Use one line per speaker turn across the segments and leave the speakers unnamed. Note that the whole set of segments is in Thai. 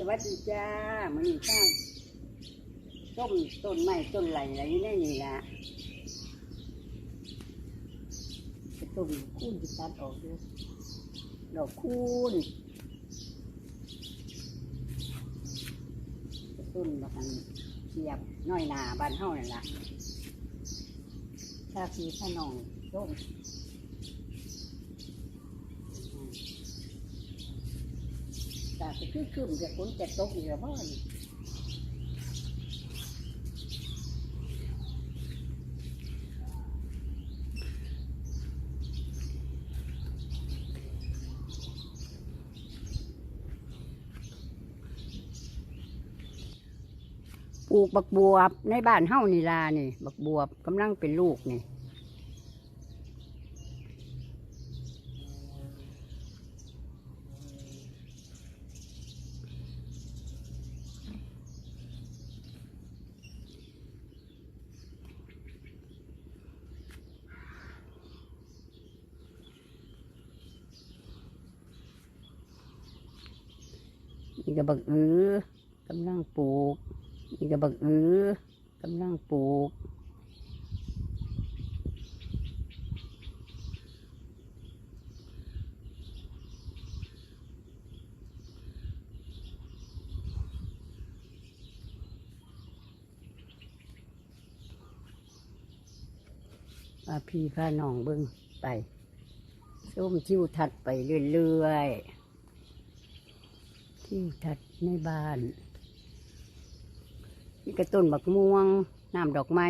สวัสดีจ้ามันนี่ข้างต้มต้นไม้ต้นไหลอะไรอยู่ในนี่ละจะต้นคูนจะตัดออกด้วยดอกคูนจะต้นบักอันเสียบน้อยหนาบ้านเฮานั่นละถ้าพี่ถ้าน้องต้ม แต่ก็คือคืมจะฝนจะตกอีกแล้วบ้านปลูกบักบวบในบ้านเฮ้านี่ลานี่ บักบวบกำลังเป็นลูกนี่ นี่ก็บักอือกำลังปลูกนี่ก็บักอือกำลังปลูกพาพี่พาน้องเบิ้งไปส้มจิ้วทัดไปเรื่อยๆ ที่ทัดในบ้านนี่กระต้นบักม่วง น้ำดอกไม้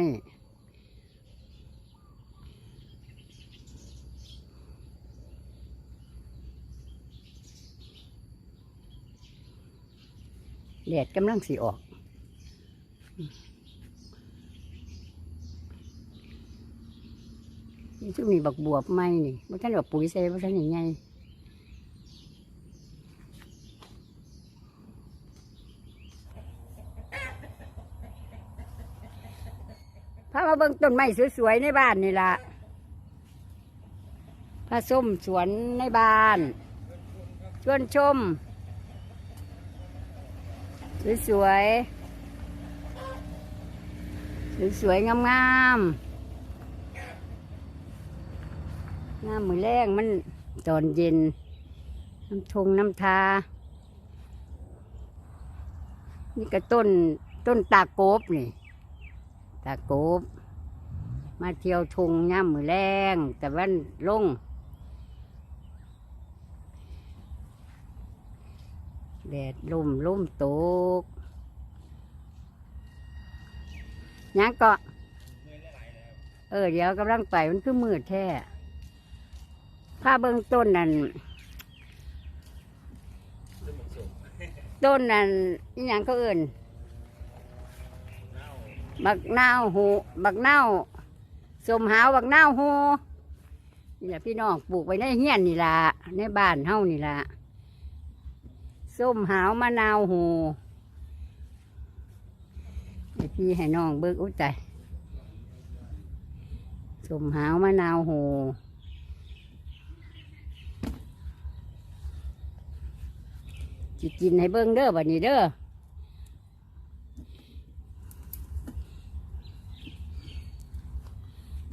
แดดกำลังสีออก นี่ช่วงนี้บักบวบไหมนี่ว่าท่านว่าปุ๋ยใส่ว่าท่านยังไง มาเบิ่งต้นไม้สวยๆในบ้านนี่ละพาส้มสวนในบ้าน ชวนชม สวยๆ สวยๆ งามๆน้ำมือแรงมันตอนเย็น น้ำทงน้ำทา นี่ก็ต้นต้นตาโกบนี่ ตาโกบ มาเที่ยวทงย่ำมือแรงแต่วันลงแดดลมลมตกยังเก็เออ เดี๋ยวกำลังไปมันคือมืดแท้ผ้าเบื้องต้นนั่นต้นนั่นยังก็เอื่นบักนาวหูบักนาว สมหาวบักนาวหูนี่แหละพี่น้องปลูกไว้ในเฮียนนี่ละในบ้านเฮานี่ละส้มหาวมะนาวหูให้พี่ให้น้องเบิกอุ้ยใจส้มหาวมะนาวหูจิกินให้เบิ่งเด้อบัดนี้เด้อ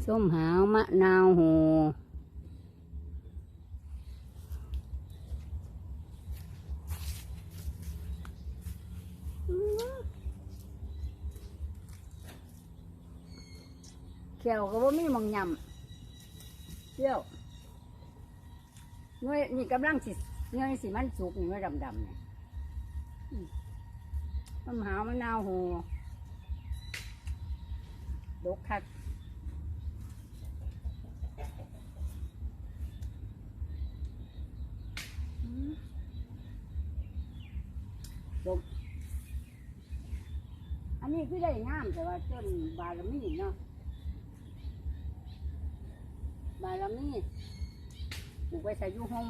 ส้มหาวมะนาวโหเขียวก็บ่ามีมองยำเที่ยวหน่วยนี่กำลังสิเงยสิมันสุกนี่มันดำดำๆเนี่ยอืมมันหาวมะนาวโหดกคัก อืมอันนี้คือได้งามแต่ว่าต้นบารมีเนาะ บารมีปลูกไว้ใส่ยูหง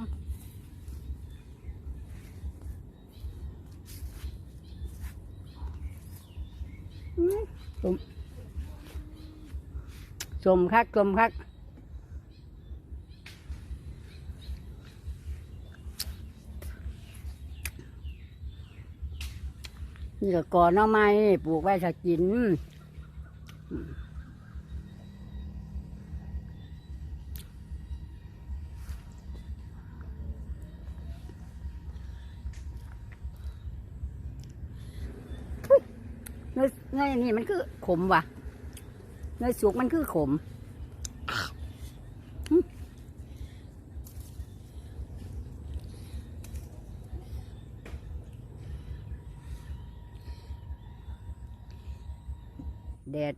ชมชมคักชมคัก นี่ก็ก่อน่อไม้ปลูกไว้ถ้ากินเนื้อเนื้อนี่มันคือขมว่ะเนื้อสุกมันคือขม แดด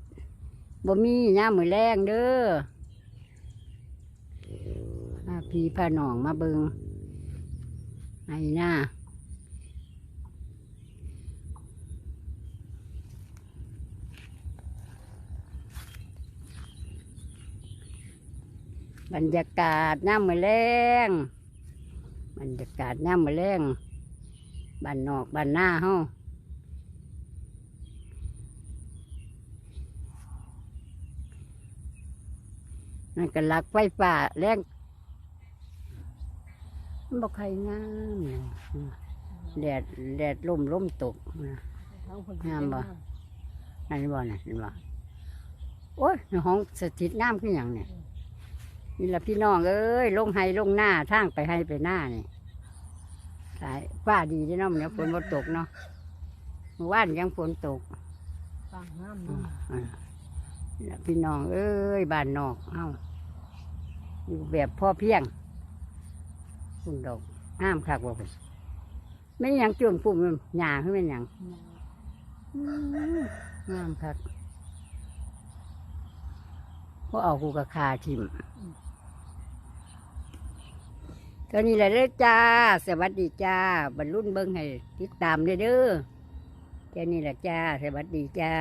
บ่มีย่ามมือแรงเด้อพาพี่พาน้องมาเบิงไอ้หน้าบรรยากาศน้ำมือแรงบรรยากาศน้ำมือแรงบ้านนอกบ้านหน้าเฮา นั่นก็หลักไฟฟ้าแรงมันบอกใครงามเลยแดดแดดลมลมตกนะงามบ่นั่นบ่น่ะเห็นบ่โอ้ยในห้องสถิตน้ำขึ้นอหย่างเนี่ยนี่ละพี่น้องเอ้ยลงไห้ลงหน้าทางไปให้ไปหน้านี่สายฟ้าดีเด้อเนาะมันฝนบ่ตกเนาะเมื่อวานยังฝนตก
ฟังน้ำ
อื
นี่
มอ่านี่ล่ะ พี่น้องเอ้ยบ้านนอกเอ้าอยู่แบบพ่อเพียงคุณดอกห้ามคักว่าผมไม่ยังจุ่มปุ่มหยาขึ้นเป็นหยังงามคักพวกเอากูกับคาทิมก็นี่แหละเด้อจ้า สวัสดีจ้า บรรลุนเบิ้งให้ติดตามเด้อเด้อแค่นี้แหละจ้า สวัสดีจ้า